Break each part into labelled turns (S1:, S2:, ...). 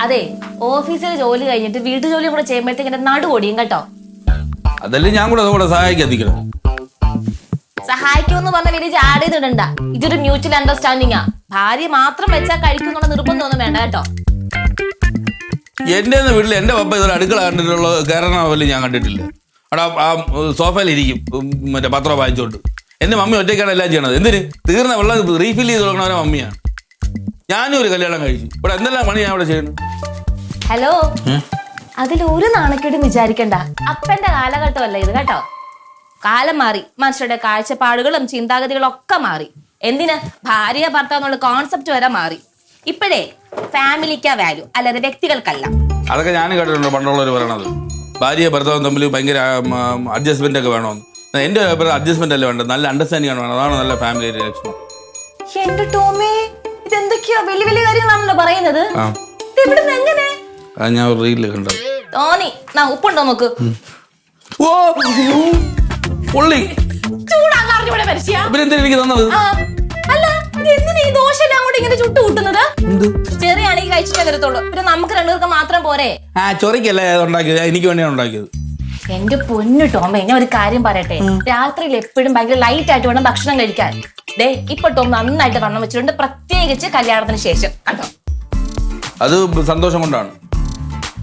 S1: അതെ ഓഫീസിൽ ജോലി കഴിഞ്ഞിട്ട് വീട്ടു ജോലി കൂടെ ചെയ്യുമ്പോഴത്തേക്ക് എന്റെ നടു ഓടിയും കേട്ടോ.
S2: അതല്ലേ ഞാൻ കൂടെ അതുകൂടെ സഹായിക്കാതിരിക്കണം?
S1: സഹായിക്കുമെന്ന് പറഞ്ഞ വലിയ ആഡ് ഇടണ്ട ഇതൊരു മ്യൂച്വൽ അണ്ടർസ്റ്റാൻഡിംഗ് ആ. ഭാര്യ മാത്രം വെച്ചാൽ കഴിക്കുന്നുള്ള നിർബന്ധമൊന്നും വേണ്ട കേട്ടോ.
S2: എന്റെ വീട്ടിൽ എന്റെ പപ്പ ഇതൊരു അടുക്കള കണ്ടിട്ടുള്ള കയറണ പോലെ ഞാൻ കണ്ടിട്ടില്ല. അടാ ആ സോഫയിൽ ഇരിക്കും. മറ്റേ പത്രം വായിച്ചോണ്ട്. എന്റെ മമ്മി ഒറ്റയ്ക്കാണ് എല്ലാം ചെയ്യണത്. എന്തിന്? തീർന്ന വെള്ളം റീഫിൽ ചെയ്ത് തുടങ്ങണവരെ മമ്മിയാണ്. ഞാനും ഒരു കല്യാണം കഴിച്ചു. ഇവിടെ എന്തെല്ലാം പണി ഞാൻ ഇവിടെ ചെയ്യുന്നു
S1: ഹലോ അതിൽ ഒരു നാണക്കേടും വിചാരിക്കണ്ട. അപ്പന്റെ കാലഘട്ടമല്ല ഇത് കേട്ടോ. കാലം മാറി. മനുഷ്യരുടെ കാഴ്ചപ്പാടുകളും ചിന്താഗതികളും ഒക്കെ മാറി. എന്തിന്? ഭാര്യ ഭർത്താവ് എന്നുള്ള കോൺസെപ്റ്റ് വരെ മാറി. ഇപ്പോഴേ ഫാമിലിക്കാ വാല്യൂ അല്ലാതെ വ്യക്തികൾക്കല്ല.
S2: അതൊക്കെ ഞാൻ കേട്ടിട്ടുണ്ട് പണ്ടുള്ളവർ പറയണത്. ഭാര്യ ഭർത്താവും തമ്മിൽ ഭയങ്കര അഡ്ജസ്റ്റ്മെന്റ് ഒക്കെ വേണമെന്ന്. എന്റെ അഡ്ജസ്റ്റ്മെന്റ് അല്ല വേണ്ടത്? നല്ല അണ്ടർസ്റ്റാൻഡിംഗ് ആണ് വേണം. അതാണ് നല്ല ഫാമിലി ലക്ഷണം
S1: എന്റെ ടോമേ? ഇതെന്തൊക്കെയാ വലിയ വലിയ കാര്യങ്ങളാണല്ലോ പറയുന്നത്. ഇവിടുന്ന് എങ്ങനെ?
S2: ഞാൻ ഒരു കണ്ടത്
S1: തോന്നി. നാ ഉപ്പുണ്ടോ നോക്ക്.
S2: ഓ പുള്ളി.
S1: ചൂടാന്ന് അറിഞ്ഞൂടെ മനുഷ്യ
S2: പിന്നെ എന്തിനാ എനിക്ക് തന്നത്?
S1: അല്ല എന്തിനാ ഈ ദോശയെല്ലാം അങ്ങോട്ട് ഇങ്ങനെ ചുട്ടു കൂട്ടുന്നത്? ചെറിയാണെങ്കിൽ കഴിച്ചിട്ടേ വരത്തുള്ളൂ പിന്നെ നമുക്ക് രണ്ടുപേർക്ക് മാത്രം പോരെ.
S2: ആ ചൊറിക്കല്ല ഉണ്ടാക്കിയത്? എനിക്ക് വേണ്ടിയാണ് ഉണ്ടാക്കിയത്.
S1: എന്റെ പൊന്നു ടോമ ഞാൻ ഒരു കാര്യം പറയട്ടെ. രാത്രിയിൽ എപ്പോഴും ഭയങ്കര ലൈറ്റ് ആയിട്ട് വേണം ഭക്ഷണം കഴിക്കാൻ. ദേ ഇപ്പൊ ടോം നന്നായിട്ട് വണ്ണം വെച്ചിട്ടുണ്ട്. പ്രത്യേകിച്ച് കല്യാണത്തിന് ശേഷം. കണ്ടോ?
S2: അത് സന്തോഷം കൊണ്ടാണ്.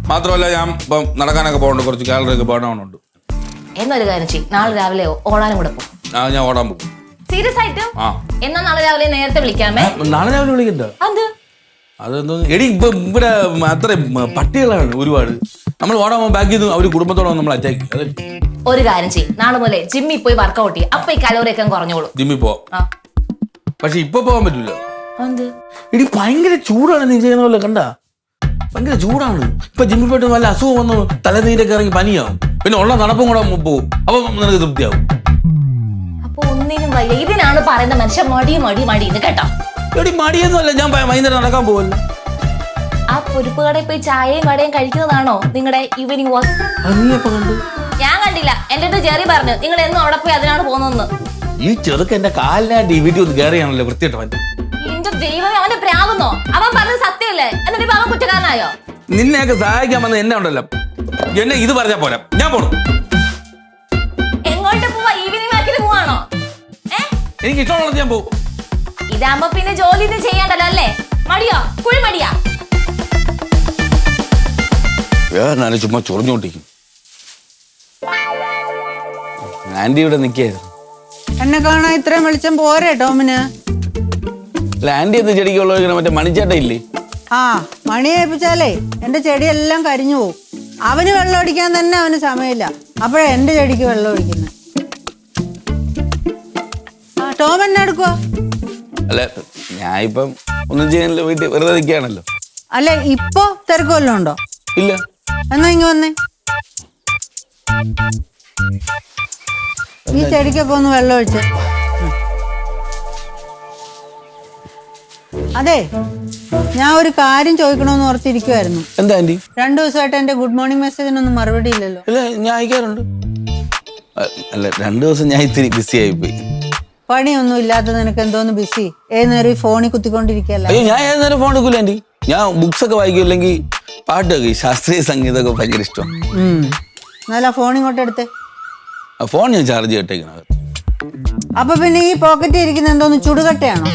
S2: മാത്രമല്ല ഞാൻ ഇപ്പം നടക്കാനൊക്കെ പോകണ്ട. കുറച്ച് കാലറി ഒക്കെ പോകണമെന്നുണ്ട്
S1: എന്നൊരു കാര്യം ചെയ്യും. നാളെ രാവിലെ ഓടാനും കൂടെ പോകും
S2: ആ ഞാൻ ഓടാൻ പോകും.
S1: സീരിയസ് ആയിട്ട്?
S2: ആ.
S1: എന്നാ നാളെ രാവിലെ നേരത്തെ വിളിക്കാമേ?
S2: നാളെ രാവിലെ വിളിക്കണ്ട.
S1: അത്
S2: അതെന്തോ? എടി ഇപ്പൊ ഇവിടെ അത്ര പട്ടികളാണ് ഒരുപാട്. നമ്മൾ ഓടാൻ പോകുമ്പോൾ ബാക്കി അവർ കുടുംബത്തോടെ നമ്മൾ അറ്റാക്ക്
S1: ഒരു കാര്യം ചെയ്യും. നാളെ മുതലേ ജിമ്മിൽ പോയി വർക്കൗട്ട് ചെയ്യും. അപ്പൊ ഈ കലോറി ഒക്കെ കുറഞ്ഞോളൂ.
S2: ജിമ്മിൽ പോവാം.
S1: ആ.
S2: പക്ഷെ ഇപ്പൊ പോകാൻ പറ്റൂല.
S1: എന്ത്?
S2: എടി ഭയങ്കര ചൂടാണ് നീ ചെയ്യുന്ന പോലെ കണ്ട? ഭയങ്കര ചൂടാണ്. ഇപ്പൊ ജിമ്മിൽ പോയിട്ട് നല്ല അസുഖം വന്ന് തലനീരൊക്കെ ഇറങ്ങി പനിയാവും. പിന്നെ ഉള്ള നടപ്പും കൂടെ പോകും. അപ്പൊ നിനക്ക് തൃപ്തിയാവും.
S1: അപ്പൊ ഒന്നിനും വയ്യ. ഇതിനാണ് പറയുന്ന മനുഷ്യൻ മടി മടി മടി എന്ന് കേട്ടോ.
S2: എടി മടിയൊന്നുമല്ല. ഞാൻ വൈകുന്നേരം നടക്കാൻ പോവല്ല.
S1: ആ പൊരുപ്പ് കടയിൽ പോയി ചായയും കടയും കഴിക്കുന്നതാണോ നിങ്ങളുടെ ഈവനിങ് വാക്ക് ഞാൻ കണ്ടില്ല. എന്റെ അടുത്ത് ജെറി പറഞ്ഞു. നിങ്ങൾ എന്നും അവിടെ പോയി അതിനാണ് പോകുന്നതെന്ന്.
S2: ഈ ചെറുക്ക് എന്റെ കാലിനായിട്ട് ഈ വീട്ടിൽ ഒന്ന് കയറിയാണല്ലോ വൃത്തിയിട്ടവൻ
S1: എന്റെ ദൈവമേ അവന്റെ പ്രാകുന്നോ അവൻ പറഞ്ഞത് സത്യമല്ലേ എന്നിട്ട് ഇപ്പൊ അവൻ കുറ്റക്കാരനായോ?
S2: നിന്നെയൊക്കെ സഹായിക്കാൻ വന്ന എന്നെ ഉണ്ടല്ലോ. എന്നെ ഇത് പറഞ്ഞാ പോരാ. ഞാൻ പോണു.
S1: എങ്ങോട്ട് പോവാ? ഈവനിങ് വാക്കിന് പോവാണോ? ഏ?
S2: എനിക്ക് ഇഷ്ടമുള്ളത് ഞാൻ പോകും.
S1: ഇതാകുമ്പോ പിന്നെ ജോലി ഇത് ചെയ്യണ്ടല്ലോ അല്ലേ? മടിയോ? കുഴി മടിയാ.
S2: വേറെ ചുമ്മാ ചൊറിഞ്ഞോണ്ടിരിക്കും ആന്റി ഇവിടെ നിൽക്കായിരുന്നു
S3: എന്നെ കാണാൻ ഇത്രയും വെളിച്ചം പോരെ ടോമിന്?
S2: ലാൻഡ് ചെയ്ത എന്ന് ചെടിക്കുള്ള മറ്റേ മണിച്ചേട്ട ഇല്ലേ?
S3: ആ മണി ഏൽപ്പിച്ചാലേ എന്റെ ചെടിയെല്ലാം കരിഞ്ഞു പോകും അവന് വെള്ളം ഒടിക്കാൻ തന്നെ അവന് സമയമില്ല. അപ്പോഴാ എന്റെ ചെടിക്ക് വെള്ളം ഒഴിക്കുന്നത് ആ ടോം എന്നെ എടുക്കുക
S2: അല്ല ഞാൻ ഇപ്പം ഒന്നും ചെയ്യാനില്ല വീട്ടിൽ വെറുതെ നിൽക്കുകയാണല്ലോ.
S3: അല്ലെ ഇപ്പൊ തിരക്ക് വല്ലതും ഉണ്ടോ?
S2: ഇല്ല.
S3: എന്നാ ഇങ്ങ വന്നേ. ഈ ചെടിക്കൊക്കെ ഒന്ന് വെള്ളം ഒഴിച്ച്. അതെ ഞാൻ ഒരു കാര്യം ചോദിക്കണമെന്ന് ഓർത്തിരിക്കുവായിരുന്നു.
S2: എന്താ ആന്റി
S3: രണ്ടു ദിവസമായിട്ട് എന്റെ ഗുഡ് മോർണിംഗ് മെസ്സേജിനൊന്നും മറുപടി ഇല്ലല്ലോ.
S2: അല്ല ഞാൻ അയക്കാറുണ്ട്. അല്ല രണ്ടു ദിവസം ഞാൻ ഇത്തിരി ബിസി ആയി പോയി
S3: പണിയൊന്നും ഇല്ലാത്ത നിനക്ക് എന്തോന്ന് ബിസി ഏത് നേരം ഈ ഫോണിൽ കുത്തിക്കൊണ്ടിരിക്കല്ല
S2: അയ്യോ ഞാൻ ഏത് നേരം ഫോൺ എടുക്കൂല ആന്റി ഞാൻ ബുക്സ് ഒക്കെ വായിക്കും അല്ലെങ്കിൽ പാട്ട് കേൾക്കും ഈ ശാസ്ത്രീയ സംഗീതമൊക്കെ ഭയങ്കര ഇഷ്ടം
S3: എന്നാലും ആ ഫോൺ ഇങ്ങോട്ട് എടുത്തേ.
S2: ഫോൺ ഞാൻ ചാർജ് ചെയ്തിട്ടേക്കണത്
S3: അപ്പൊ പിന്നെ ഈ പോക്കറ്റിൽ ഇരിക്കുന്ന എന്തോന്ന് ചുടുകട്ടയാണോ?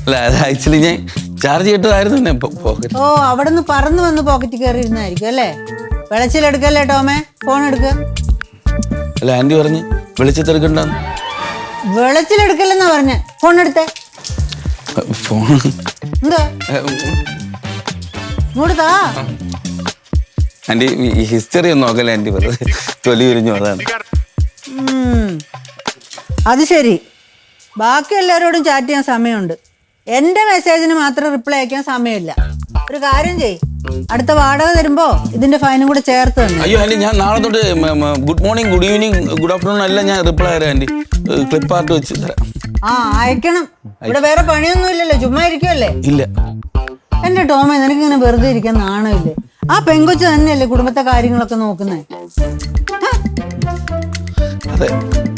S2: അല്ല അത് ആക്ച്വലി ഞാൻ ചാർജ് ചെയ്തിട്ടതായിരുന്നു തന്നെ പോക്കറ്റ്
S3: ഓ അവിടെ നിന്ന് പറന്ന് വന്ന് പോക്കറ്റിൽ കയറി ഇരുന്നായിരിക്കും അല്ലേ വെളച്ചിലെടുക്കല്ലേ ടോമേ? ഫോൺ എടുക്കുക
S2: അല്ല ആന്റി പറഞ്ഞ് വെളിച്ചത്തെടുക്കണ്ടെന്ന്
S3: വെളച്ചിലെടുക്കല്ലെന്നാ പറഞ്ഞ? ഫോൺ എടുത്തേ.
S2: ഫോൺ
S3: എന്താ? ഇങ്ങോട്ട്
S2: ആന്റി ഹിസ്റ്ററി ഒന്നും നോക്കല്ലേ ആന്റി വെറുതെ തൊലി ഉരിഞ്ഞു അതാണ്.
S3: അത് ശരി. ബാക്കി എല്ലാവരോടും ചാറ്റ് ചെയ്യാൻ സമയമുണ്ട്. എന്റെ മെസ്സേജിന് മാത്രം റിപ്ലൈ അയക്കാൻ സമയമില്ല. ഒരു കാര്യം ചെയ് അടുത്ത വാടക തരുമ്പോ ഇതിന്റെ ഫൈനും കൂടെ ചേർത്ത് തന്നെ.
S2: അയ്യോ ആന്റി ഞാൻ നാളെ തൊട്ട് good morning good evening good afternoon എല്ലാം ഞാൻ റിപ്ലൈ തരാം ആന്റി ക്ലിപ്പ് ആർട്ട് വെച്ച് തരാം.
S3: ആ അയക്കണം. ഇവിടെ വേറെ പണിയൊന്നും ഇല്ലല്ലോ. ചുമ്മാ ഇരിക്കുമല്ലേ
S2: ഇല്ല.
S3: എന്റെ ടോമ നിനക്ക് ഇങ്ങനെ വെറുതെ ഇരിക്കാൻ നാണമില്ലേ? ആ പെങ്കൊച്ച് തന്നെയല്ലേ കുടുംബത്തെ കാര്യങ്ങളൊക്കെ നോക്കുന്നേ?
S2: അതെ.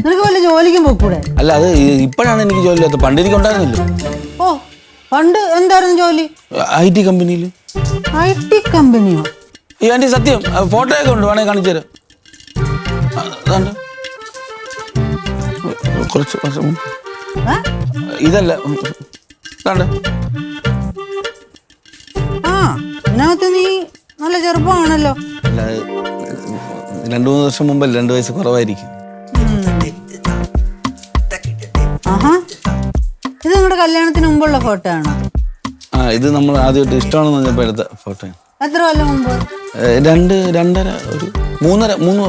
S3: നിനക്ക് വല്ല ജോലിക്കും പോക്കൂടെ?
S2: അല്ല അത് ഇപ്പോഴാണ് എനിക്ക് ജോലി ഇല്ലാത്തത്. പണ്ട് എനിക്ക് ഉണ്ടായിരുന്നില്ല.
S3: ഓ പണ്ട് എന്തായിരുന്നു ജോലി?
S2: ഐ ടി കമ്പനിയിൽ
S3: ഐ ടി കമ്പനിയോ?
S2: ഈ ആന്റി സത്യം ഫോട്ടോ ഒക്കെ ഉണ്ട് വേണേ കാണിച്ചു തരാം. ആ, ദാണ്ട്. കുറച്ച് വർഷം മുമ്പ്. ഇതല്ല കണ്ട
S3: ആ ഇതിനകത്ത് നീ നല്ല ചെറുപ്പമാണല്ലോ.
S2: അല്ല രണ്ടു മൂന്ന് വർഷം മുമ്പല്ല രണ്ട് വയസ്സ് കുറവായിരിക്കും.
S3: കല്യാണത്തിന് മുമ്പുള്ള ഫോട്ടോ ആണോ
S2: ആ ഇത് നമ്മൾ ആദ്യമായിട്ട് ഇഷ്ടമാണെന്ന് പറഞ്ഞപ്പോൾ എടുത്ത ഫോട്ടോ
S3: എത്ര കൊല്ലം മുമ്പ്?
S2: രണ്ട് രണ്ടര ഒരു മൂന്നര മൂന്ന്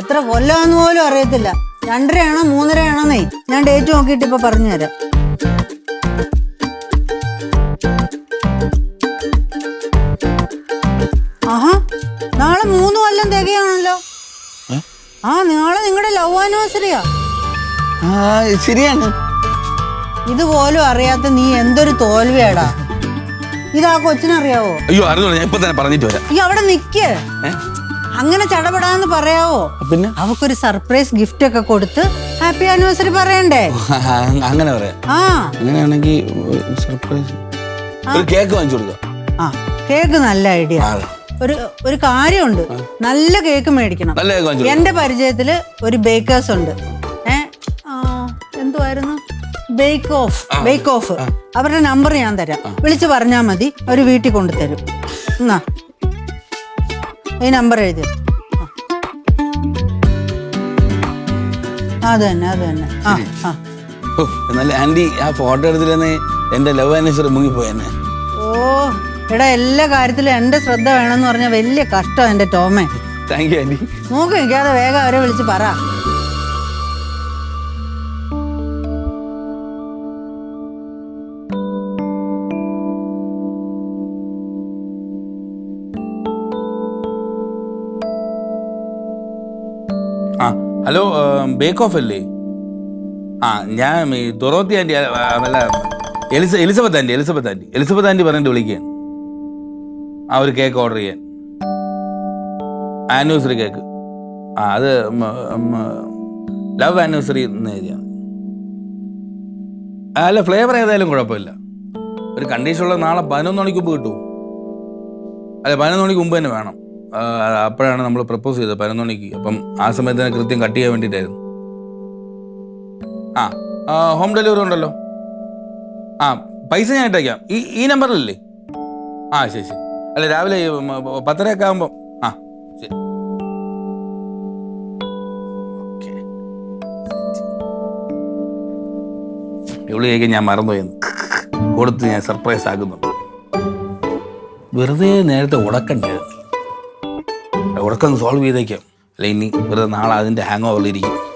S3: എത്ര കൊല്ലമാന്ന് പോലും അറിയത്തില്ല. രണ്ടരയാണോ മൂന്നരയാണോന്നേ? ഞാൻ ഡേറ്റ് നോക്കിയിട്ട് ഇപ്പൊ പറഞ്ഞു തരാം ആഹാ നാളെ മൂന്ന് കൊല്ലം തികയാണല്ലോ. ആ നാളെ നിങ്ങളുടെ ലവ് ആനിവേഴ്സറിയാ
S2: ശരിയാണ്.
S3: ഇതുപോലും അറിയാത്ത നീ എന്തൊരു തോൽവിയാടാ. ഇതാ കൊച്ചിനറിയാവോ
S2: അയ്യോ അറിഞ്ഞോ ഞാൻ ഇപ്പൊ തന്നെ പറഞ്ഞിട്ട് വരാം.
S3: അയ്യോ അവിടെ നിക്ക്. അങ്ങനെ ചടപടാന്ന് പറയാവോ?
S2: പിന്നെ?
S3: അവക്കൊരു സർപ്രൈസ് ഗിഫ്റ്റ് ഒക്കെ കൊടുത്ത് ഹാപ്പി ആനിവേഴ്സറി പറയണ്ടേ?
S2: അങ്ങനെ പറയാം.
S3: ആ.
S2: അങ്ങനെയാണെങ്കിൽ സർപ്രൈസ് ഒരു കേക്ക് വാങ്ങിച്ചു കൊടുക്കാം.
S3: ആ കേക്ക് നല്ല ഐഡിയ ഒരു ഒരു കാര്യമുണ്ട്. നല്ല കേക്ക് മേടിക്കണം. എന്റെ പരിചയത്തിൽ ഒരു ബേക്കേഴ്സ് ഉണ്ട്. ബേക്ക് ഓഫ് ബേക്ക് ഓഫ് അവരുടെ നമ്പർ ഞാൻ തരാം. വിളിച്ചു പറഞ്ഞാൽ മതി അവർ വീട്ടിൽ കൊണ്ടുതരും. എന്നാ? ഈ നമ്പർ എഴുതി. അത് തന്നെ അത് തന്നെ ആ. ആ
S2: എന്നാലും ആന്റി ആ ഫോട്ടോ എടുത്തില്ലെന്ന് എന്റെ ലവ് ആനിവേഴ്സറി മുങ്ങിപ്പോയെന്നെ.
S3: ഓ എടാ എല്ലാ കാര്യത്തിലും എന്റെ ശ്രദ്ധ വേണമെന്ന് പറഞ്ഞാൽ വലിയ കഷ്ടം എന്റെ ടോമേ.
S2: Thank you aunty.
S3: നോക്ക് നിൽക്കാതെ വേഗം അവരെ വിളിച്ച് പറ.
S2: ഹലോ ബേക്ക് ഓഫ് അല്ലേ? ആ ഞാൻ ഈ ദൊറോത്തി ആന്റി അല്ല Eliza Elizabeth aunty Elizabeth aunty Elizabeth aunty പറഞ്ഞിട്ട് വിളിക്കുകയാണ്. ആ ഒരു കേക്ക് ഓർഡർ ചെയ്യാൻ. ആനിവേഴ്സറി കേക്ക് ആ അത് ലവ് ആനിവേഴ്സറി എന്ന് എഴുതിയാണ് അല്ല ഫ്ലേവർ ഏതായാലും കുഴപ്പമില്ല. ഒരു കണ്ടീഷനുള്ള നാളെ പതിനൊന്ന് മണിക്ക് മുമ്പ് കിട്ടും അല്ല പതിനൊന്ന് മണിക്ക് മുമ്പ് തന്നെ വേണം. അപ്പോഴാണ് നമ്മൾ പ്രപ്പോസ് ചെയ്തത് പതിനൊന്ന് മണിക്ക്. അപ്പം ആ സമയത്ത് തന്നെ കൃത്യം കട്ട് ചെയ്യാൻ വേണ്ടിയിട്ടായിരുന്നു. ആ ഹോം ഡെലിവറി ഉണ്ടല്ലോ. ആ പൈസ ഞാൻ ഇട്ടേക്കാം. ഈ ഈ നമ്പറിലല്ലേ ആ ശരി ശരി. അല്ല രാവിലെ പത്തരയൊക്കെ ആകുമ്പോൾ ആ ശരി. കേൾക്കാൻ ഞാൻ മറന്നുപോയെന്ന് കൊടുത്ത് ഞാൻ സർപ്രൈസ് ആക്കുന്നുണ്ട്. വെറുതെ നേരത്തെ ഉടക്കണ്ടേ? ഉടക്കം സോൾവ് ചെയ്തേക്കാം. അല്ലെ ഇനി വെറുതെ നാളെ അതിന്റെ ഹാങ് ഓവറിലിരിക്കും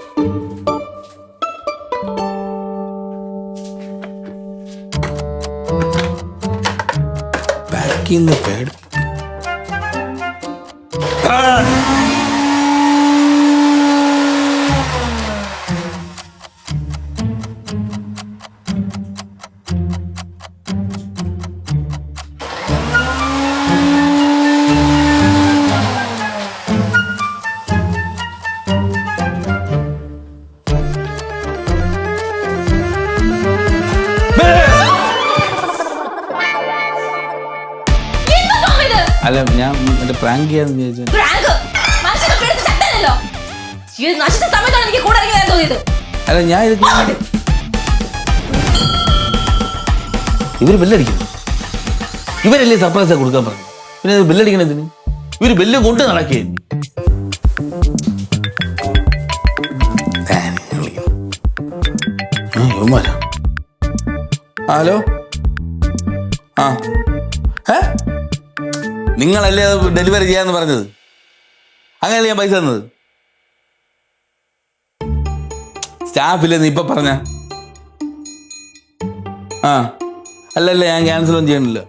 S1: ah
S2: അല്ല ഞാൻ മറ്റേ പ്രാങ്ക് ചെയ്യാന്ന് വിചാരിച്ചു
S1: നശിച്ച സമയത്താണ് എനിക്ക് കൂടെ ഇറങ്ങി വരാൻ തോന്നിയത്.
S2: അല്ല ഞാൻ ഇത് ഇവർ ബെല്ലടിക്കുന്നു. ഇവരല്ലേ സർപ്രൈസ് കൊടുക്കാൻ പറഞ്ഞു പിന്നെ ബെല്ലടിക്കണതിന് ഇവർ ബെല്ല് കൊണ്ട് നടക്കേ ഹലോ? ആ. ഏ? നിങ്ങളല്ലേ അത് ഡെലിവറി ചെയ്യാന്ന് പറഞ്ഞത്? അങ്ങനല്ലേ ഞാൻ പൈസ തന്നത്? സ്റ്റാഫില്ലെന്ന് ഇപ്പൊ പറഞ്ഞ? ആ. അല്ലല്ല ഞാൻ ക്യാൻസൽ ഒന്നും ചെയ്യണില്ല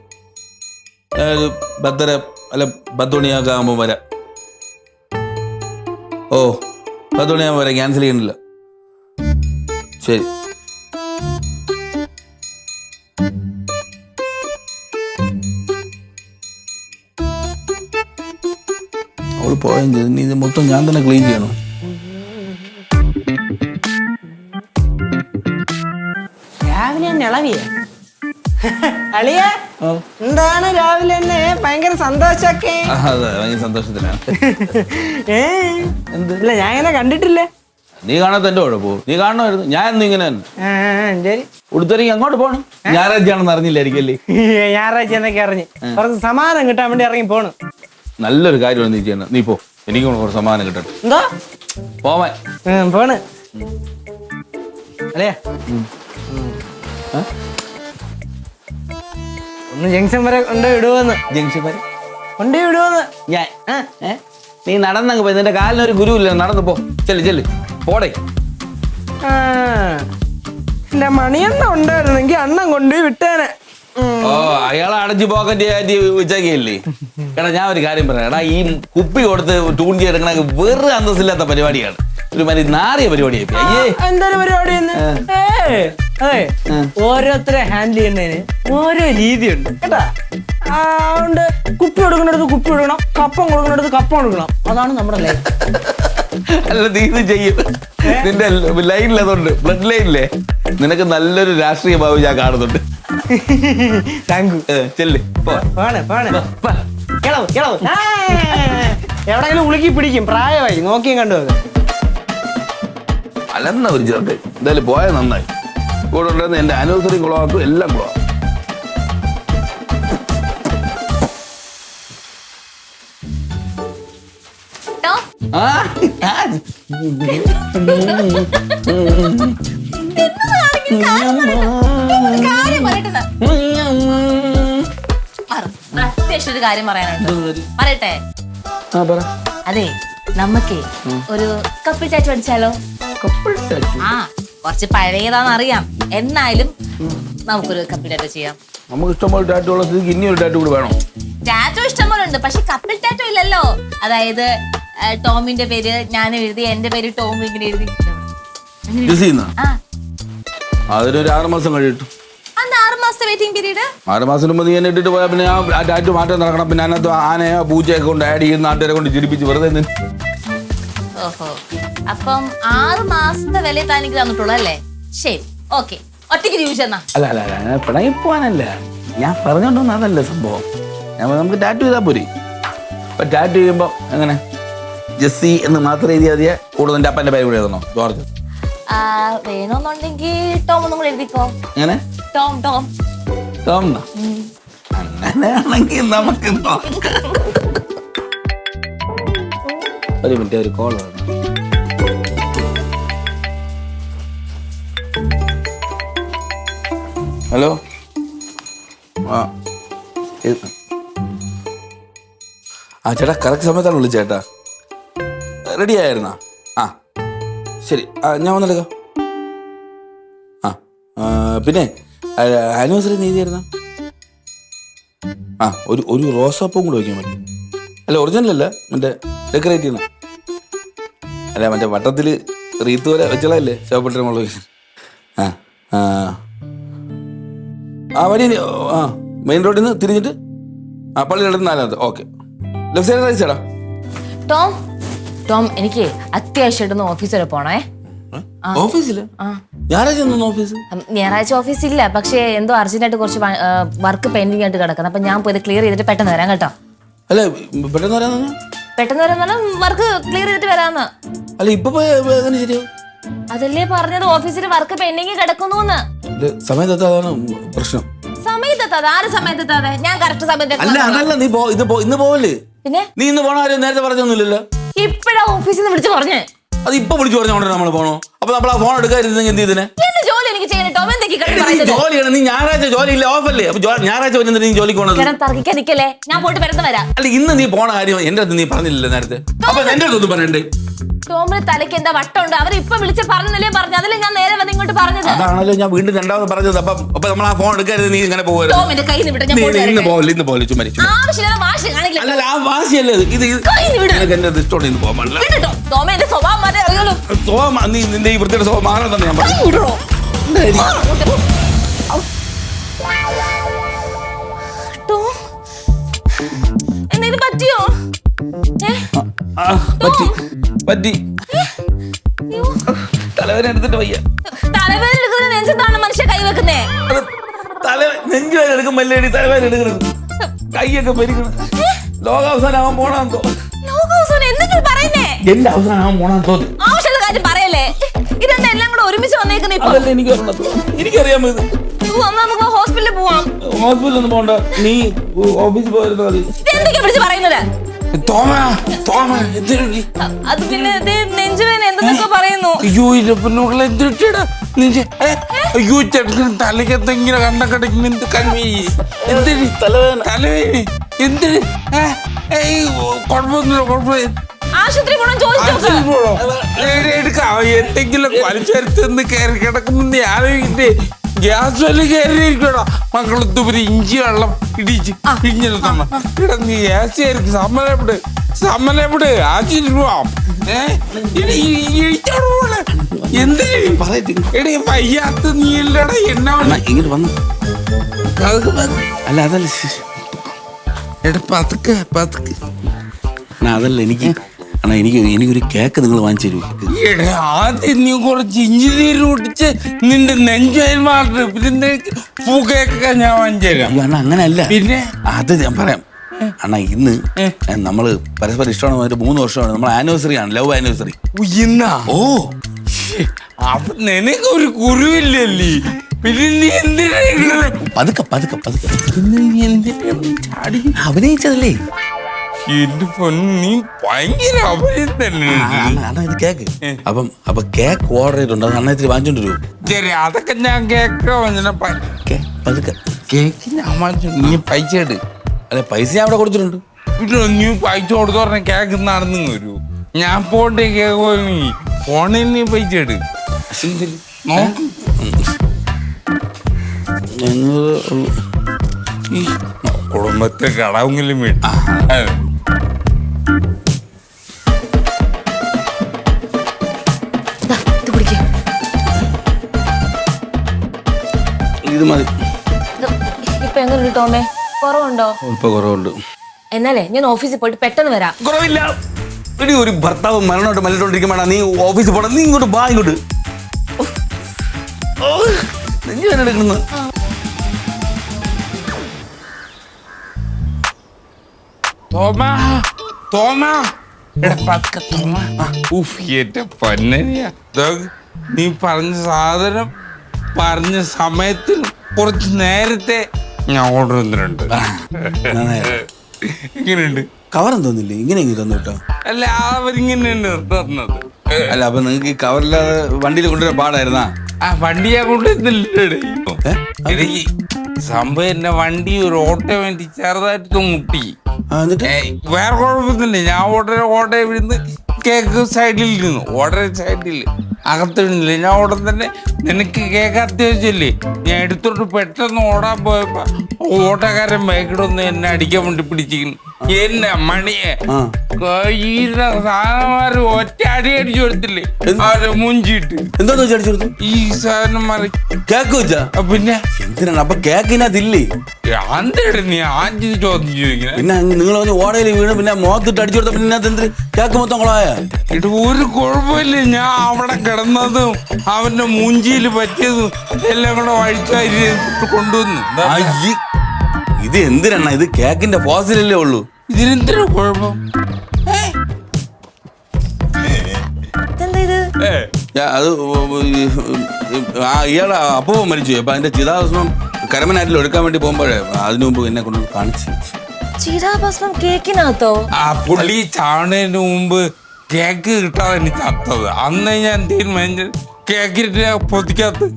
S2: ഭദ്ര അല്ല പത്ത് ആകുമ്പോൾ വരാം. ഓ പത്ത് വരാം ക്യാൻസൽ ചെയ്യണില്ല ശരി. പോയും ചെയ്തു ഇനി ഇത് മൊത്തം ഞാൻ തന്നെ ക്ലീൻ ചെയ്യണം.
S3: രാവിലെ ഞാൻ ഇളവിയ.
S4: അളിയ എന്താണ് രാവിലെ തന്നെ ഭയങ്കര സന്തോഷൊക്കെ
S2: അതെ ഭയങ്കര സന്തോഷത്തിലാണ്
S4: ഏ? ഇല്ല ഞാൻ ഇങ്ങനെ കണ്ടിട്ടില്ല.
S2: നീ കാണാത്ത എന്റെ കുഴപ്പമോ നീ കാണണമായിരുന്നു. ഞാൻ എന്നും ഇങ്ങനെ ഉടുത്തരങ്ങി അങ്ങോട്ട് പോണം. ഞായറാഴ്ചയാണെന്ന് അറിഞ്ഞില്ലായിരിക്കും അല്ലേ
S4: ഞായറാഴ്ച എന്നൊക്കെ അറിഞ്ഞ്. കുറച്ച് സമാധാനം കിട്ടാൻ വേണ്ടി ഇറങ്ങി പോണ്.
S2: നല്ലൊരു കാര്യമാണ് നീ ചെയ്യുന്നത്. നീ പോ. എനിക്ക് കുറച്ച് സമ്മാനം കിട്ടട്ടെ.
S4: എന്താ?
S2: പോവാൻ
S4: പോണ്. അല്ലേ? ഒന്ന് ജംഗ്ഷൻ വരെ കൊണ്ട് വിടുവെന്ന്
S2: ജംഗ്ഷൻ വരെ?
S4: കൊണ്ട് വിടുവെന്ന്
S2: ഞാൻ? നീ നടന്നങ്ങ് പോയി. നിന്റെ കാലിനൊരു ഗുരു ഇല്ല നടന്നു പോ. ചെല്ല് ചെല്ല്. പോടെ.
S4: എന്റെ മണിയണ്ണ ഉണ്ടായിരുന്നെങ്കിൽ അണ്ണൻ കൊണ്ടുപോയി വിട്ടേനെ.
S2: ഓ അയാളെ അടച്ചു പോക്കറ്റ് കയറ്റി വെച്ചേക്കല്ലേ എടാ ഞാൻ ഒരു കാര്യം പറയാം. എടാ ഈ കുപ്പി കൊടുത്ത് ടൂൺ ചെയ്തെടുക്കണ വെറു അന്തസ്സില്ലാത്ത പരിപാടിയാണ്. ഒരു മതി നാറിയ പരിപാടിയായി പോയി. അയ്യേ.
S4: എന്തൊരു പരിപാടി അതെ. ഓരോരുത്തരെ ഹാൻഡിൽ ചെയ്യുന്നതിന് ഓരോ രീതിയുണ്ട്. കേട്ടാ? ആ, അതുകൊണ്ട് കുപ്പി കൊടുക്കുന്നിടത്ത് കുപ്പി കൊടുക്കണം കപ്പം കൊടുക്കുന്നിടത്ത് കപ്പം കൊടുക്കണം അതാണ് നമ്മുടെ ലൈഫ്
S2: അല്ല നീ ഇത് ചെയ്യും. നിന്റെ ലൈനിൽ അതുണ്ട് ബ്ലഡ് ലൈനില്ലേ നിനക്ക് നല്ലൊരു രാഷ്ട്രീയ ഭാവി ഞാൻ കാണുന്നുണ്ട്.
S4: താങ്ക് യു
S2: ഏ, ചെല്ല്. പോ.
S4: പാണ് പാണ്.
S2: പോ.
S4: കിളവ് കിളവ്. ആ, എവിടെങ്കിലും ഉളുക്കി പിടിക്കും. പ്രായമായി. നോക്കിയും കണ്ടു അത്
S2: അലന്ന ഒരു ചെറുക്കൻ. എന്തായാലും പോയ നന്നായി. കൂടെ ഉണ്ടായിരുന്ന എന്റെ ആനിവേഴ്സറി കുളമാക്കും എല്ലാം കുളമാക്കും.
S1: പറയട്ടെ അത്യാവശ്യം ഒരു കാര്യം പറയാനുണ്ട്. അതെ നമ്മക്കേ ഒരു കപ്പിൾ ചാറ്റ് പഠിച്ചാലോ
S2: Couple tattoo.
S1: ആ കുറച്ച് പഴയതാണെന്നറിയാം എന്നാലും നമുക്കൊരു കപ്പിൾ ടാറ്റോ ചെയ്യാം.
S2: നമുക്ക് ഇഷ്ടംപോലെ ടാറ്റോ ഉള്ള സ്ഥിതിക്ക് ഇനി ഒരു ടാറ്റോ കൂടി വേണം.
S1: ടാറ്റോ ഇഷ്ടംപോലെ ഉണ്ട് പക്ഷെ കപ്പിൾ ടാറ്റോ ഇല്ലല്ലോ. അതായത് ടോമിന്റെ പേര് ഞാൻ എഴുതി എന്റെ പേര് ടോം ഇങ്ങനെ എഴുതി.
S2: ചെയ്യുന്ന
S1: ആ.
S2: അതിനൊരു ആറ് മാസം കഴിയിട്ടു.
S1: ആറ്
S2: മാസം മുമ്പ് നീ എന്നെ ഇട്ടിട്ട് പോയാൽ പിന്നെ ആ ടാറ്റു മാറ്റാൻ നടക്കണം. പിന്നെ അതിനകത്ത് ആനയോ പൂച്ചയൊക്കെ കൊണ്ട് ആഡ് ചെയ്ത് നാട്ടുകാരെ കൊണ്ട് ചിരിപ്പിച്ച് വെറുതെ
S1: ഓഹോ. അപ്പം ആറ് മാസത്തെ വില താനിക്ക് തന്നിട്ടുള്ളൂ അല്ലേ? ശരി ഓക്കെ. ഒറ്റയ്ക്ക് ജീവിച്ചെന്നാ
S2: അല്ല അല്ല അല്ല ഞാൻ പിണങ്ങി പോവാനല്ല. ഞാൻ പറഞ്ഞോണ്ടൊന്നും അതല്ല സംഭവം. ഞാൻ നമുക്ക് ടാറ്റു ചെയ്താൽ പോരി. അപ്പൊ ടാറ്റു ചെയ്യുമ്പോൾ എങ്ങനെ? ജെസ്സി എന്ന് മാത്രം എഴുതിയാൽ മതിയെ? കൂടുതൽ എന്റെ അപ്പന്റെ പേര് കൂടെ എഴുതണോ? ജോർജ്.
S1: ആ, വേണമെന്നുണ്ടെങ്കിൽ ടോം ഒന്നും കൂടെ എഴുതിക്കോ.
S2: എങ്ങനെ?
S1: Tom Tom.
S2: ടോം എന്നാ? അങ്ങനെയാണെങ്കിൽ നമുക്ക് നോക്കാം. ഒരു മിനിറ്റ് ഒരു കോൾ വേണം ഹലോ? ആ. ആ ചേട്ടാ കറക്റ്റ് സമയത്താണ് വിളിച്ചത് ചേട്ടാ. റെഡി ആയിരുന്നാ? ആ. ശരി. ആ ഞാൻ വന്നെടുക്കാം. ആ ആ, പിന്നെ ആനിവേഴ്സറി നീതി ആയിരുന്ന ആ ഒരു ഒരു റോസാപ്പും കൂടെ വയ്ക്കാൻ പറ്റും. അല്ല ഒറിജിനൽ അല്ല മറ്റേ ഡെക്കറേറ്റ് ചെയ്യണം അല്ല മറ്റേ വട്ടത്തിൽ റീത്ത് വരെ വെച്ചളല്ലേ ശവപ്പെട്ടിന് മുളക്. ആ ആ. ആ വഴി ആ മെയിൻ റോഡിൽ നിന്ന് തിരിഞ്ഞിട്ട് ആ പള്ളി കിടന്ന് നാലാമത് ഓക്കെ ലെഫ്റ്റ് സൈഡ് റൈറ്റ് സൈഡാ
S1: ടോം ടോം എനിക്ക് അത്യാവശ്യമായിട്ടൊന്ന് ഓഫീസ് വരെ പോണേ.
S2: ഞായറാഴ്ച ഓഫീസ്?
S1: ഞായറാഴ്ച ഓഫീസ് ഇല്ല പക്ഷേ എന്തോ അർജന്റായിട്ട് കുറച്ച് വർക്ക് പെൻഡിങ് ആയിട്ട് കിടക്കുന്നത് അപ്പൊ ഞാൻ പോയി ക്ലിയർ ചെയ്തിട്ട് പെട്ടെന്ന് വരാം കേട്ടോ.
S2: അല്ല പെട്ടെന്ന് വരാന്ന്
S1: പെട്ടെന്ന് വരാൻ വർക്ക് ക്ലിയർ ചെയ്തിട്ട് വരാന്ന്.
S2: അല്ല ഇപ്പൊ എങ്ങനെ ശരിയാവും?
S1: അതല്ലേ പറഞ്ഞത്. ഓഫീസിൽ വർക്ക് പെൻഡിങ് കിടക്കുന്നു
S2: ഇല്ല, സമയത്ത് പ്രശ്നം.
S1: സമയത്തെത്താതെ? ആര് സമയത്തെത്താതെ? ഞാൻ കറക്റ്റ് സമയത്ത്
S2: അല്ല അതല്ല നീ പോ ഇത് പോ ഇന്ന് പോവല്ലേ?
S1: പിന്നെ?
S2: നീ ഇന്ന് പോണ കാര്യം നേരത്തെ പറഞ്ഞൊന്നുമില്ലല്ലോ.
S1: ഇപ്പഴാ ഓഫീസിൽ നിന്ന് വിളിച്ചു പറഞ്ഞേ.
S2: അത് ഇപ്പൊ വിളിച്ചു പറഞ്ഞോണ്ട് നമ്മൾ പോണോ? അപ്പൊ നമ്മൾ ആ ഫോൺ എടുക്കാതിരുന്നെങ്കിൽ എന്ത് ഇതിനെ ജോലിയാണ് നീ ഞായറാഴ്ച ജോലി ഇല്ല ഓഫല്ലേ? അപ്പൊ ഞായറാഴ്ച വരുന്നത് നീ ജോലിക്ക് പോണത്?
S1: തർക്കിക്കാൻ നിക്കല്ലേ? ഞാൻ പോയിട്ട് പെട്ടെന്ന് വരാം.
S2: അല്ല ഇന്ന് നീ പോണ കാര്യം എന്റെ അടുത്ത് നീ പറഞ്ഞില്ലല്ലോ നേരത്തെ. അപ്പൊ എന്റെ അടുത്തൊന്നും പറയണ്ടേ?
S1: ടോമിന് തലയ്ക്ക് എന്താ വട്ടമുണ്ട്? അവർ ഇപ്പൊ വിളിച്ച് പറഞ്ഞല്ലേ പറഞ്ഞു അതല്ലേ ഞാൻ നേരെ വന്ന് ഇങ്ങോട്ട് പറഞ്ഞത്?
S2: അതാണല്ലോ ഞാൻ വീണ്ടും രണ്ടാമത് പറഞ്ഞത്. അപ്പൊ അപ്പൊ നമ്മൾ ആ ഫോൺ എടുക്കരുത് നീ ഇങ്ങനെ പോകരുത്
S1: ടോമിന്റെ കയ്യിൽ നിന്ന്
S2: ഇന്ന്. പോകല്ലേ ഇന്ന് പോലെ ചുമരി
S1: ആവശ്യമില്ലാതെ വാശി കാണിക്കില്ല?
S2: അല്ലല്ല ആ വാശിയല്ലേ ഇത്. നിനക്ക് എന്റെ ഇഷ്ടമുണ്ട് ഇന്ന് പോകാൻ പാടില്ല.
S1: വിടട്ടോ സ്വഭാവം മാറി അറിയാലോ
S2: സ്വഭാവം നീ നിന്റെ ഈ വൃത്തിയുടെ സ്വഭാവം മാറാൻ തന്നെ ഞാൻ പറഞ്ഞു.
S1: പറ്റിയോ?
S2: പറ്റി പറ്റി. തലവേദന എടുത്തിട്ട് വയ്യ.
S1: തലവേദന എടുക്കുന്ന നെഞ്ചത്താണ് മനുഷ്യ കൈ
S2: വെക്കുന്നേ.
S5: തല നെഞ്ചുവേദന എടുക്കുമ്പല്ലേ തലവേദന എടുക്കണം കൈയൊക്കെ പരിക്കണം ലോകാവസാനം ആവാൻ പോണാന്ന് തോന്നുന്നു.
S1: ലോകവസാനം എന്തെങ്കിലും പറയുന്നേ?
S5: എന്റെ അവസാനം ആവാൻ പോണാന്ന് തോന്നുന്നു.
S1: കൂടെ ഒരുമിച്ച് വന്നേക്കുന്ന ഇപ്പൊ?
S5: അതല്ലേ എനിക്ക് അറിയണത് എനിക്കറിയാമോ ഇത്?
S1: വന്നാ നമുക്ക് ഹോസ്പിറ്റലിൽ പോവാം.
S5: ഹോസ്പിറ്റലിൽ ഒന്നും പോകണ്ട നീ ഓഫീസിൽ പോയിരുന്നാ മതി.
S1: ഇത് എന്തൊക്കെയാ വിളിച്ച് പറയുന്നത്?
S5: തോമ തോമ എന്തിനു
S1: അത് പിന്നെ ഇത് നെഞ്ചുവേദന എന്തൊക്കെ പറയുന്നു.
S5: അയ്യോ ഇരപ്പിനുള്ള എന്തിട്ടാ അയ്യോ ചെറുക്കൻ തലക്കത്ത് ഇങ്ങനെ കണ്ടക്കടക്കുന്ന എന്ത് കൺവീ എന്തിന് തലവേദന. തലവേദന? എന്തിന് കുഴപ്പമൊന്നുമില്ല കുഴപ്പമില്ല.
S1: ആശുപത്രി പോണം? ചോദിച്ചോ
S5: എന്തെങ്കിലും വലിച്ചെടുത്ത് കയറി കിടക്കുമെന്ന് ആലോചിക്കട്ടെ ഗ്യാസ് വലി കയറിയിരിക്കണോ? മക്കളത്തുപരി ഇഞ്ചി വെള്ളം ഇടിച്ച് ഇങ്ങനെ കിടന്ന് ഗ്യാസ് ആശുപത്രി പോവാം. പോണെ. എന്തിന് എടി വയ്യാത്ത നീ ഇല്ലടാ എന്നാ
S2: ഇങ്ങോട്ട് വന്നു. അല്ല അതല്ല ശ്-
S5: എടാ പതുക്കെ പതുക്കെ.
S2: അതല്ല എനിക്ക് അണ്ണാ എനിക്ക് എനിക്കൊരു കേക്ക് നിങ്ങൾ വാങ്ങിച്ചു തരൂ
S5: എടാ ആദ്യം നീ കുറച്ച് ഇഞ്ചി നീര് കുടിച്ച് നിന്റെ നെഞ്ചായി മാറി പിന്നെ പൂക്കയൊക്കെ ഞാൻ വാങ്ങിച്ചുതരാം
S2: അയ്യോ അണ്ണാ അങ്ങനെയല്ല.
S5: പിന്നെ?
S2: അത് ഞാൻ പറയാം. അണ്ണാ ഇന്ന് ഏ, നമ്മൾ പരസ്പരം ഇഷ്ടമാണ് ഒരു മൂന്ന് വർഷമാണ്. നമ്മൾ ആനിവേഴ്സറി ആണ് ലവ് ആനിവേഴ്സറി
S5: ഇന്നാ?
S2: ഓ.
S5: അപ്പൊ നിനക്ക് ഒരു കുരുവില്ലല്ലേ പിന്നെ നീ എന്തിനാ ഇങ്ങനെ?
S2: പതുക്കെ പതുക്കെ പതുക്കെ.
S5: പിന്നെ നീ എന്തിനാ ചാടി?
S2: അഭിനയിച്ചതല്ലേ?
S5: എന്റെ പൊന്നി ഭയങ്കര തന്നെ
S2: അണ്ണാ കേക്ക്. അപ്പം അപ്പൊ കേക്ക് ഓർഡർ ചെയ്തിട്ടുണ്ട്. അത് അണ്ണ ഇത്തിരി വാങ്ങിച്ചോണ്ട് വരും
S5: ശരി അതൊക്കെ ഞാൻ
S2: കേക്ക്? പതുക്കെ.
S5: കേക്ക് ഞാൻ വാങ്ങിച്ചു നീ പൈസ
S2: അല്ലെ പൈസ ഞാൻ അവിടെ കൊടുത്തിട്ടുണ്ട്.
S5: പിന്നെ നീ പൈസ കൊടുത്തു പറഞ്ഞ കേക്ക് നടന്നു വരൂ. ഞാൻ പോണ്ടേ കേക്ക് പോയി ഫോണിൽ നീ. പൈസ നോക്ക് ഈ കുടുംബത്തെ കടവെങ്കിലും വീട്ടു
S1: ഇത്
S2: മതി.
S1: ഇപ്പൊ ടോമേ? കുറവുണ്ടോ?
S2: ഇപ്പൊ കുറവുണ്ട്.
S1: എന്നാലേ ഞാൻ ഓഫീസിൽ പോയിട്ട് പെട്ടെന്ന് വരാം.
S2: കുറവില്ല. എടി ഒരു ഭർത്താവ് മരണമായിട്ട് മല്ലിട്ടോണ്ടിരിക്കുമ്പോഴാ നീ ഓഫീസിൽ പോണം? നീ ഇങ്ങോട്ട് വാ ഇങ്ങോട്ട്. ഓ. ഓ. നെഞ്ച് വേദന എടുക്കുന്നു.
S5: തോമ തോമ. എടാ പതുക്കെ തോമ. ഉഫ് എന്റെ പൊന്നനിയാ. ദോക്ക്, നീ പറഞ്ഞ സാധനം പറഞ്ഞ സമയത്തിൽ കുറച്ച് നേരത്തെ ഞാൻ ഓർഡർ തന്നിട്ടുണ്ട്. ഇങ്ങനെയുണ്ട്.
S2: കവർ തോന്നില്ലേ ഇങ്ങനെ ഇങ്ങനെ തന്നു കേട്ടോ.
S5: അല്ല അവരിങ്ങനെയാണ് തന്നത്.
S2: അല്ല അപ്പൊ നിങ്ങൾക്ക് ഈ കവറില്ലാതെ വണ്ടിയിൽ കൊണ്ടുവരാൻ പാടായിരുന്നാ?
S5: ആ വണ്ടി ഞാൻ
S2: കൊണ്ടുവരുന്നില്ല?
S5: സംഭവം എന്റെ വണ്ടി ഒരു ഓട്ടോ വേണ്ടി ചെറുതായിട്ട് മുട്ടി. വേറെ കുഴപ്പമൊന്നുമില്ല. ഞാൻ ഓട്ടോ ഓട്ടോ വിടുന്ന് കേക്ക് സൈഡിൽ ഇരുന്നു. ഓർഡർ സൈഡിൽ. അകത്ത് ഇരുന്നില്ല ഞാൻ ഉടൻ തന്നെ നിനക്ക് കേക്ക് അത്യാവശ്യമില്ലേ? ഞാൻ എടുത്തോട്ട് പെട്ടെന്ന് ഓടാൻ പോയപ്പോ ഓട്ടോക്കാരൻ ബൈക്കിടൊന്ന് എന്നെ അടിക്കാൻ വേണ്ടി പിടിച്ചിരിക്കുന്നു. എന്നെ മണിയെ. കയ്യിലെ സാധനമാര് ഒറ്റ അടി അടിച്ചു കൊടുത്തില്ലേ? അവരെ മുഞ്ചിട്ട്
S2: വെച്ചാൽ അടിച്ചു കൊടുത്തു?
S5: ഈ സാധനം മറി.
S2: കേക്ക് വെച്ചാ?
S5: പിന്നെ?
S2: എന്തിനാണ്? അപ്പൊ കേക്കിനകത്തില്ലേ?
S5: അന്തേടെ നീ ആദ്യം ചോദ്യം ചോദിക്കണേ
S2: പിന്നെ നിങ്ങൾ പറഞ്ഞ് ഓടയിൽ വീണ് പിന്നെ മുഖത്തിട്ട് അടിച്ചു കൊടുത്ത പിന്നെ എന്തിന്? കേക്ക് മൊത്തം കൊളായ?
S5: ഇത് ഒരു കുഴപ്പമില്ല. ഞാൻ അവിടെ കിടന്നതും അവന്റെ മൂഞ്ചിയിൽ പറ്റിയതും എല്ലാം കൂടെ വഴിച്ചാരി കൊണ്ടുവന്നു.
S2: ഇത് എന്തിനാണ്? ഇത് കേക്കിന്റെ ഫോസിലല്ലേ ഉള്ളൂ.
S5: ഇതിനെന്തിനാ കുഴപ്പം
S2: അത് ആ ഇയാളെ അപ്പോ മരിച്ചു. അപ്പൊ അതിന്റെ ചിതാഭസ്മം കരമനാട്ടിൽ എടുക്കാൻ വേണ്ടി പോകുമ്പോഴേ അതിനു മുമ്പ് എന്നെ കൊണ്ട് കാണിച്ചു
S1: ചിതാഭസ്മം കേക്കിനകത്തോ?
S5: ആ പുള്ളി ചാണതിന് മുമ്പ് കേക്ക് കിട്ടാതെ എനിക്ക് ചത്തത്. അന്ന് ഞാൻ തീരുമാനിച്ചു കേക്കിട്ട് പൊതിക്കകത്ത്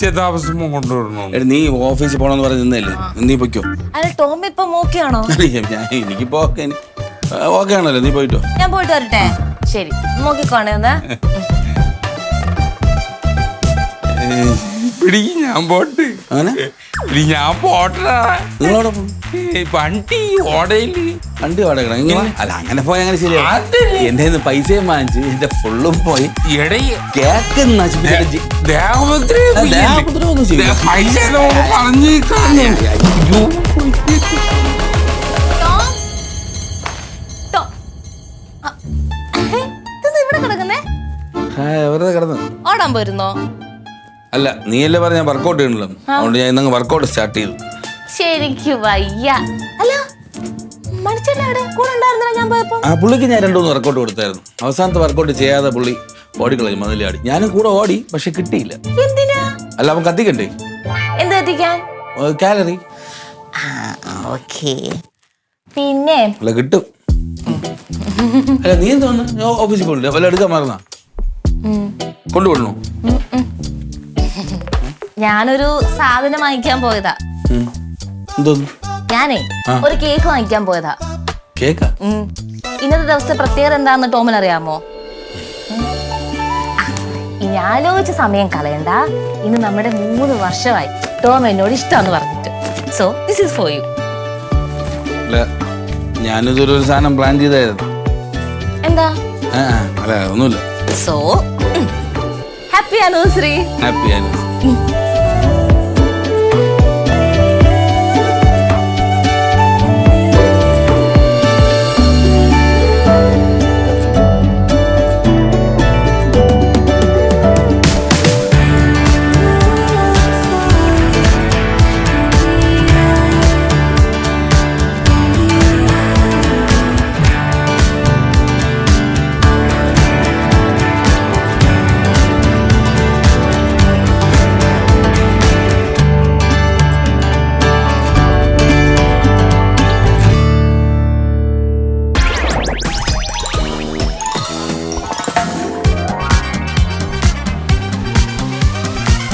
S5: ചിതാഭസ്മം കൊണ്ടുവരണോ?
S2: എടി നീ ഓഫീസിൽ പോണെന്ന് പറഞ്ഞ് നിന്നല്ലേ? നീ പൊയ്ക്കോ.
S1: അല്ല ടോം ഇപ്പൊ ആണോ
S2: ഞാൻ എനിക്കിപ്പോ ഓക്കെ. ഓക്കെ ആണല്ലോ നീ പോയിട്ടോ.
S1: ഞാൻ പോയിട്ട് വരട്ടെ. ശരി നോക്കിക്കോണേ ഒന്ന്.
S5: പിടി ഞാൻ പോട്ട്.
S2: അങ്ങനെ?
S5: പിടി ഞാൻ പോട്ടാ
S2: നിങ്ങളവിടെ പോ.
S5: വണ്ടി
S2: വണ്ടി ഇങ്ങനെ അല്ല അങ്ങനെ പോയി അങ്ങനെ ശരിയാ. എന്റെ കയ്യിന്ന് പൈസയും വാങ്ങിച്ച് എന്റെ ഫുള്ളും പോയി
S5: ഇടയിൽ
S2: കേക്ക് നശിപ്പിച്ചിട്ട് ജി-
S5: ദേഹപുത്രി
S2: ദേഹോപദ്രവമൊന്നും ചെയ്യില്ല.
S5: പൈസ നമുക്ക് പറഞ്ഞു കളഞ്ഞു. അയ്യോ.
S1: ടോം. ടോം ആ, ഇതെന്താ ഇവിടെ കിടക്കുന്നേ?
S2: ആ, വെറുതെ കിടന്നു.
S1: ഓടാൻ പോയിരുന്നോ?
S2: അല്ല നീയല്ലേ പറഞ്ഞ ഞാൻ വർക്കൗട്ട് ചെയ്യണല്ലോ അതുകൊണ്ട് ഞാൻ ഇന്നങ്ങ് വർക്കൗട്ട് സ്റ്റാർട്ട് ചെയ്തു.
S1: ശരിക്കും വയ്യ. അല്ല മണിച്ചേട്ടാ കൂടെ ഉണ്ടായിരുന്നില്ല ഞാൻ പോയപ്പോ?
S2: ആ പുള്ളിക്ക് ഞാൻ രണ്ടു മൂന്ന് വർക്കൗട്ട് കൊടുത്തായിരുന്നു. അവസാനത്തെ വർക്കൗട്ട് ചെയ്യാതെ പുള്ളി ഓടിക്കളഞ്ഞു മതിലാടി ഞാനും കൂടെ ഓടി പക്ഷെ കിട്ടിയില്ല.
S1: എന്തിനാ?
S2: അല്ല അവൻ കത്തിക്കണ്ടേ?
S1: എന്ത് എത്തിക്കാൻ
S2: കാലറി
S1: ഓക്കേ. പിന്നെ?
S2: അല്ല കിട്ടും. അല്ല നീ എന്താ ഞാൻ ഓഫീസിൽ പോണില്ല? വല്ല എടുക്കാൻ മറന്നാ?
S1: ഉം,
S2: കൊണ്ടുപോകണോ
S1: ഉം, ഉം. ഞാനൊരു സാധനം വാങ്ങിക്കാൻ പോയതാ. ഞാനേ ഒരു കേക്ക് വാങ്ങിക്കാൻ പോയതാ.
S2: കേക്കാ.
S1: ഇന്നത്തെ ദിവസത്തെ പ്രത്യേകത എന്താന്ന് ടോമിന് അറിയാമോ. ഇനി ആലോചിച്ച സമയം കളയണ്ട. ഇന്ന് നമ്മുടെ മൂന്ന് വർഷമായി ടോം എന്നോട് ഇഷ്ടമാന്ന് പറഞ്ഞിട്ട്. So this is for you
S2: ഞാനിതൊരു സാധനം പ്ലാൻ ചെയ്തായിരുന്നു.
S1: എന്താ?
S2: അല്ല ഒന്നുമില്ല
S1: സോ ഹാപ്പി ആനിവേഴ്സറി
S2: ഹാപ്പി ആയിരുന്നു